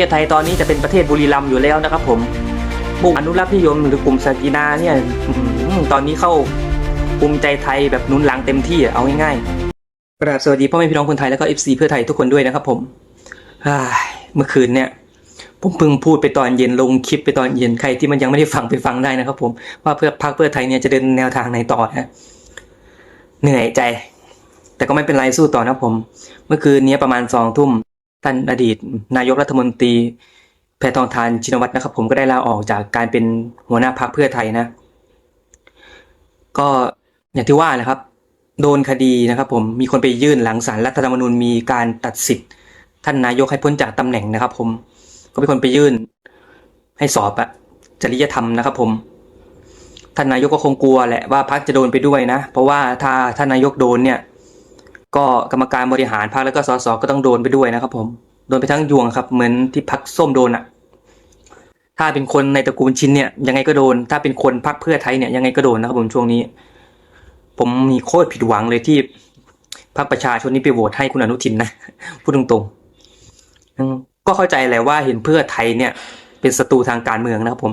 ประเทศไทยตอนนี้จะเป็นประเทศบุรีรัมย์อยู่แล้วนะครับ ผมมุ่งอนุรักษ์นิยมหรือกลุ่มสกีนาเนี่ยตอนนี้เข้าภูมิใจไทยแบบนุนหลังเต็มที่เอาง่ายๆกราบสวัสดีพ่อแม่พี่น้องคนไทยแล้วก็ FC เพื่อไทยทุกคนด้วยนะครับ ผมอ้เมื่อคืนเนี่ยผมเพิ่งพูดไปตอนเย็นลงคลิปไปตอนเย็นใครที่มันยังไม่ได้ฟังไปฟังได้นะครับ ผมว่าเพื่อพักเพื่อไทยเนี่ยจะเดินแนวทางไหนต่อนะเหนื่อยใจ แต่ก็ไม่เป็นไรสู้ต่อนะครับผม เมื่อคืนนี้ประมาณสองทุ่ม ท่านอดีต นายกรัฐมนตรีแพทองทานชินวัตรนะครับ ผมก็ได้ลาออกจากการเป็นหัวหน้าพรรคเพื่อไทยนะ ก็อย่างที่ว่านะครับ โดนคดีนะครับ ผมมีคนไปยื่นหลังศาลรัฐธรรมนูญมีการตัดสิทธิ์ ท่านนายกให้พ้นจากตำแหน่งนะครับ ผมก็เป็นคนไปยื่น ให้สอบอะจริยธรรมนะครับ ผม ท่านนายกก็คงกลัวแหละว่าพรรคจะโดนไปด้วยนะ เพราะว่าถ้าท่านนายกโดนเนี่ย ก็กรรมการบริหารพรรคแล้วก็สสก็ต้องโดนไปด้วยนะครับ ผมโดนไปทั้งยวงครับ เหมือนที่พรรคส้มโดนอะถ้าเป็นคนในตระกูลชินเนี่ยยังไงก็โดน ถ้าเป็นคนพรรคเพื่อไทยเนี่ยยังไงก็โดนนะครับ ผมช่วงนี้ ผมมีโคตรผิดหวังเลยที่พรรคประชาชนนี่ไปโหวตให้คุณอนุทินนะพูดตรงๆก็เข้าใจแหละว่าเห็นเพื่อไทยเนี่ย เป็นศัตรูทางการเมืองนะครับผม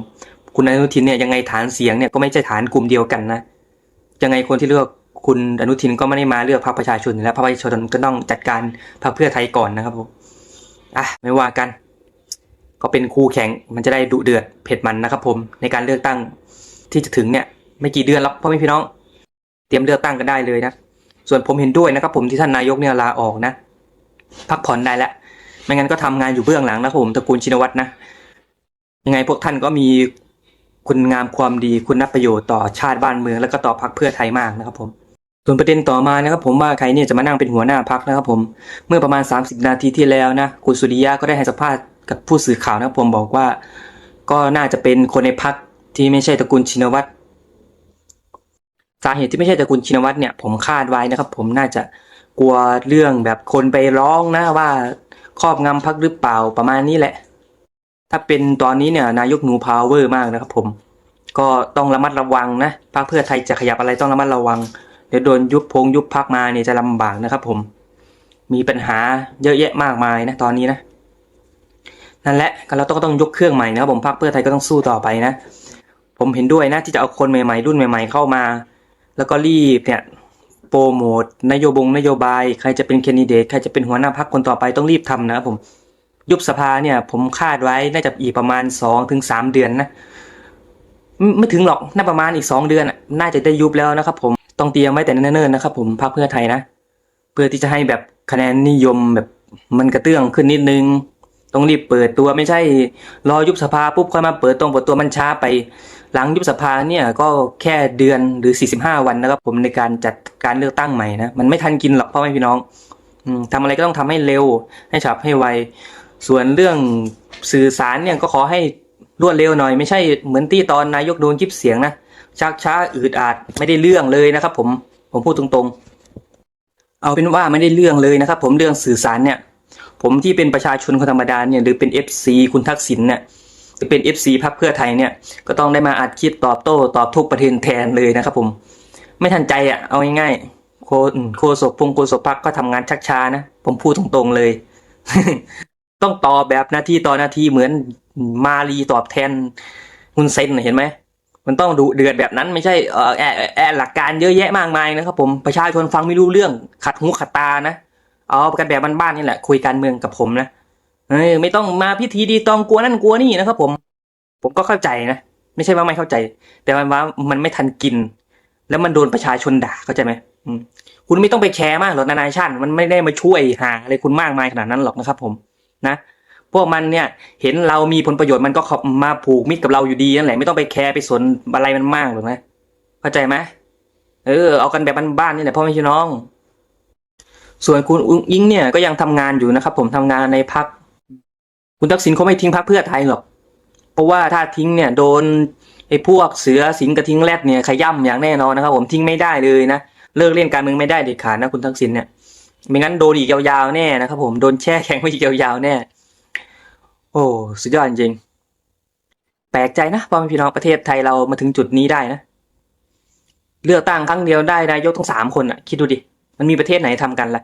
คุณอนุทินเนี่ยยังไงฐานเสียงเนี่ยก็ไม่ใช่ฐานกลุ่มเดียวกันนะยังไงคนที่เลือก คุณอนุทินก็ไม่ได้มาเลือกพรรคประชาชนแล้วพรรคประชาชนก็ต้องจัดการพรรคเพื่อไทยก่อนนะครับผมอะไม่ว่ากัน ก็เป็นคู่แข่งมันจะได้ดุเดือดเผ็ดมันนะครับ ผมในการเลือกตั้งที่จะถึงเนี่ย ไม่กี่เดือนแล้วพ่อแม่พี่น้อง เตรียมเลือกตั้งกันได้เลยนะส่วนผมเห็นด้วยนะครับ ผมที่ท่านนายกเนี่ยลาออกนะพักผ่อนได้แล้วไม่งั้นก็ทำงานอยู่เบื้องหลังนะครับผมตระกูลชินวัตรนะยังไงพวกท่านก็มีคุณงามความดีคุณนับประโยชน์ต่อชาติบ้านเมือง แล้วก็ต่อพรรคเพื่อไทยมากนะครับผม ส่วนประเด็นต่อมานะครับผมว่าใครเนี่ยจะมานั่งเป็นหัวหน้าพรรคนะครับผมเมื่อประมาณ 30 นาทีที่แล้วนะคุณสุริยะก็ได้ให้สัมภาษณ์กับผู้สื่อข่าวนะครับผมบอกว่า ก็น่าจะเป็นคนในพรรคที่ไม่ใช่ตระกูลชินวัตรสาเหตุที่ไม่ใช่ตระกูลชินวัตรเนี่ยผมคาดไว้นะครับ ผมน่าจะกลัวเรื่องแบบคนไปร้องนะว่าครอบงำพรรคหรือเปล่าประมาณนี้แหละ ถ้าเป็นตอนนี้เนี่ยนายกหนูพาวเวอร์มากนะครับผม ก็ต้องระมัดระวังนะพรรคเพื่อไทยจะขยับอะไรต้องระมัดระวัง เดี๋ยวโดนยุบพงยุบพักมาเนี่ยจะลำบากนะครับ ผม มีปัญหาเยอะแยะมากมายนะตอนนี้นะ นั่นแหละก็เราต้องต้องยกเครื่องใหม่นะครับผมพรรคเพื่อไทยก็ต้องสู้ต่อไปนะ ผมเห็นด้วยนะที่จะเอาคนใหม่ๆ รุ่นใหม่ ๆ เข้ามา แล้วก็รีบเนี่ยโปรโมทนโยบงนโยบาย ใครจะเป็นแคนดิเดตใครจะเป็นหัวหน้าพรรคคนต่อไปต้องรีบทำนะครับผมยุบสภาเนี่ย ผมคาดไว้น่าจะอีกประมาณสองถึงสามเดือนนะไม่ถึงหรอกน่าประมาณอีกสองเดือนน่าจะได้ยุบแล้วนะครับผม ต้องเตรียมไว้แต่เนิ่นๆนะครับ ผมพรรคเพื่อไทยนะ เพื่อที่จะให้แบบคะแนนนิยมแบบมันกระเตื้องขึ้นนิดนึง ต้องรีบเปิดตัวไม่ใช่ รอยุบสภาปุ๊บค่อยมาเปิดตรงเปิดตัวมันช้าไป หลังยุบสภาเนี่ยก็แค่เดือนหรือ 45 วันนะครับ ผมในการจัดการเลือกตั้งใหม่นะมันไม่ทันกินหรอกพ่อแม่พี่น้องอืมทำอะไรก็ต้องทำให้เร็วให้ฉับให้ไว ส่วนเรื่องสื่อสารเนี่ยก็ขอให้ รวดเร็วหน่อยไม่ใช่เหมือนที่ตอนนายกโดนจิบเสียงนะชักช้าอืดอาดไม่ได้เรื่องเลยนะครับ ผมผมพูดตรงๆ เอาเป็นว่าไม่ได้เรื่องเลยนะครับ ผมเรื่องสื่อสารเนี่ย ผมที่เป็นประชาชนคนธรรมดาเนี่ยหรือเป็น FC คุณทักษิณเนี่ยหรือเป็น FC พรรคเพื่อไทยเนี่ยก็ต้องได้มาอัดคลิปตอบโต้ตอบทุกประเด็นแทนเลยนะครับ ผมไม่ทันใจอะเอาง่ายๆโคโคศกพงโคศกพรรคก็ทำงานชักช้านะผมพูดตรงๆเลย ต้องตอบแบบนาทีต่อนาทีเหมือนมารีตอบแทนฮุนเซนเห็นไหมมันต้องดูเดือดแบบนั้นไม่ใช่เออแอแอแอหลักการเยอะแยะมากมายนะครับผมประชาชนฟังไม่รู้เรื่องขัดหูขัดตานะ เอากันแบบบ้านๆนี่แหละคุยการเมืองกับผมนะเออไม่ต้องมาพิธีดีตองกลัวนั่นกลัวนี่นะครับผม ผมก็เข้าใจนะไม่ใช่ว่าไม่เข้าใจ แต่มันว่ามันไม่ทันกิน แล้วมันโดนประชาชนด่าเข้าใจไหมคุณไม่ต้องไปแคร์มากหรอกนานาชาติมันไม่ได้มาช่วยหาอะไรคุณมากมายขนาดนั้นหรอกนะครับผม นะ พวกมันเนี่ยเห็นเรามีผลประโยชน์มันก็มาผูกมิตรกับเราอยู่ดีนั่นแหละไม่ต้องไปแคร์ไปสนอะไรมันมากหรอกนะเข้าใจไหมเออเอากันแบบบ้านๆนี่แหละพ่อแม่พี่น้อง ส่วนคุณอุ้งอิงเนี่ยก็ยังทำงานอยู่นะครับ ผมทำงานในพักคุณทักษิณเขาไม่ทิ้งพักเพื่อไทยหรอก เพราะว่าถ้าทิ้งเนี่ยโดนไอ้พวกเสือสิงกระทิงแรดเนี่ยขย่ำอย่างแน่นอนนะครับ ผมทิ้งไม่ได้เลยนะเลิกเล่นการเมืองไม่ได้เด็ดขาดนะคุณทักษิณเนี่ย ไม่งั้นโดนอีกยาวๆแน่นะครับผมโดนแช่แข็งไปอีกยาวๆแน่ โอ้สุดยอดจริง แปลกใจนะพ่อแม่พี่น้องประเทศไทยเรามาถึงจุดนี้ได้นะ เลือกตั้งครั้งเดียวได้นายกทั้งสามคนอะ คิดดูดิ มันมีประเทศไหนทำกันล่ะ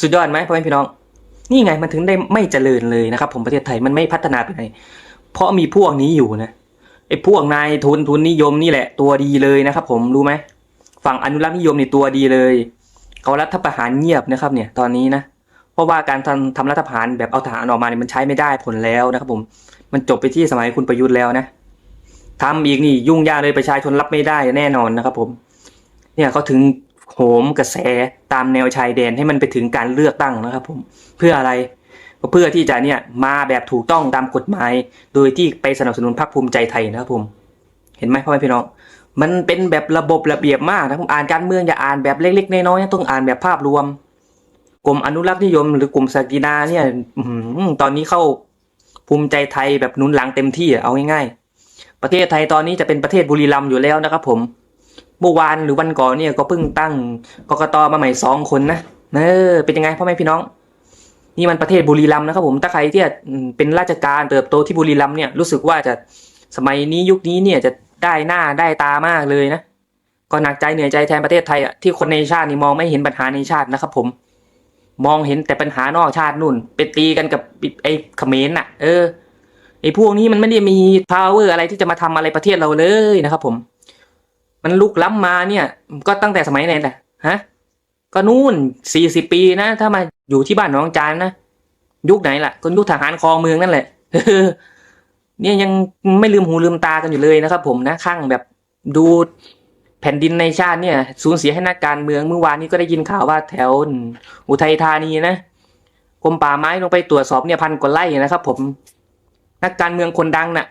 สุดยอดไหมพ่อแม่พี่น้อง นี่ไงมันถึงได้ไม่เจริญเลยนะครับ ผมประเทศไทยมันไม่พัฒนาไปไหน เพราะมีพวกนี้อยู่นะไอ้พวกนายทุนทุนนิยมนี่แหละ ตัวดีเลยนะครับ ผมรู้ไหมฝั่งอนุรักษ์นิยมนี่ตัวดีเลย เขารัฐประหารเงียบนะครับเนี่ยตอนนี้นะเพราะว่าการทำทำรัฐประหารแบบเอาทหารออกมาเนี่ยมันใช้ไม่ได้ผลแล้วนะครับผมมันจบไปที่สมัยคุณประยุทธ์แล้วนะทำอีกนี่ยุ่งยากเลยประชาชนรับไม่ได้แน่นอนนะครับผมเนี่ยเขาถึงโหมกระแสตามแนวชายแดนให้มันไปถึงการเลือกตั้งนะครับผมเพื่ออะไรก็เพื่อที่จะเนี่ยมาแบบถูกต้องตามกฎหมาย โดยที่ไปสนับสนุนพรรคภูมิใจไทยนะครับผม เห็นไหมพ่อแม่พี่น้อง มันเป็นแบบระบบระเบียบมากนะผมอ่านการเมืองอย่าอ่านแบบเล็กๆน้อยๆต้องอ่านแบบภาพรวม กลุ่มอนุรักษ์นิยม หรือกลุ่มสกีนาเนี่ยตอนนี้เข้าภูมิใจไทยแบบหนุนหลังเต็มที่เอาง่ายๆประเทศไทยตอนนี้จะเป็นประเทศบุรีรัมย์อยู่แล้วนะครับ ผมเมื่อวานหรือวันก่อนเนี่ยก็เพิ่งตั้งกกตมาใหม่สองคนนะเออเป็นยังไงพ่อแม่พี่น้อง นี่มันประเทศบุรีรัมย์นะครับผมถ้าใครที่เป็นราชการเติบโตที่บุรีรัมย์เนี่ยรู้สึกว่าจะสมัยนี้ยุคนี้เนี่ยจะ ได้หน้าได้ตามากเลยนะ ก็หนักใจเหนื่อยใจแทนประเทศไทยอะที่คนในชาตินี่มองไม่เห็นปัญหาในชาตินะครับ ผม มองเห็นแต่ปัญหานอกชาตินู่นไปตีกันกับไอ้เขมรน่ะ เออไอ้พวกนี้มันไม่ได้มี power อะไรที่จะมาทำอะไรประเทศเราเลยนะครับ ผม มันลุกล้ำมาเนี่ย ก็ตั้งแต่สมัยไหนแหละฮะ ก็นู่นสี่สิบปีนะ ถ้ามาอยู่ที่บ้านน้องจานนะ ยุคไหนล่ะ ก็ยุคทหารครองเมืองนั่นแหละ เนี่ยยังไม่ลืมหูลืมตากันอยู่เลยนะครับ ผมนะข้างแบบดูแผ่นดินในชาติเนี่ยสูญเสียให้นักการเมืองเมื่อวานนี้ก็ได้ยินข่าวว่าแถวอุทัยธานีนะกรมป่าไม้ลงไปตรวจสอบเนี่ยพันกว่าไร่นะครับ ผมนักการเมืองคนดังน่ะ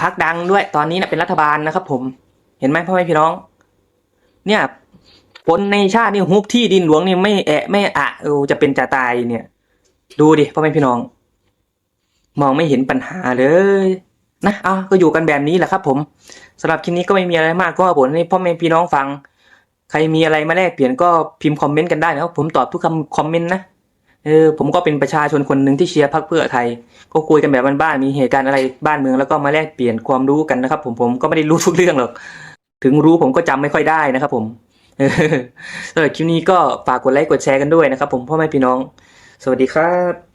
พักดังด้วยตอนนี้นะเป็นรัฐบาลนะครับ ผม เห็นไหมพ่อแม่พี่น้อง เนี่ยคนในชาตินี่ฮุบที่ดินหลวงนี่ไม่แอะไม่อะเออจะเป็นจะตายเนี่ย ดูดิพ่อแม่พี่น้อง มองไม่เห็นปัญหาเลยนะอะก็อยู่กันแบบนี้แหละครับผมสำหรับคลิปนี้ก็ไม่มีอะไรมากก็ผลให้พ่อแม่พี่น้องฟัง ใครมีอะไรมาแลกเปลี่ยนก็พิมพ์คอมเมนต์กันได้นะครับผมตอบทุกคำคอมเมนต์นะเออผมก็เป็นประชาชนคนหนึ่งที่เชียร์พรรคเพื่อไทย ก็คุยกันแบบบ้านๆมีเหตุการณ์อะไรบ้านเมืองแล้วก็มาแลกเปลี่ยนความรู้กันนะครับ ผมผมก็ไม่ได้รู้ทุกเรื่องหรอกถึงรู้ผมก็จำไม่ค่อยได้นะครับ ผมสำหรับคลิปนี้ก็ฝากกดไลค์กดแชร์กันด้วยนะครับ ผมพ่อแม่พี่น้อง สวัสดีครับ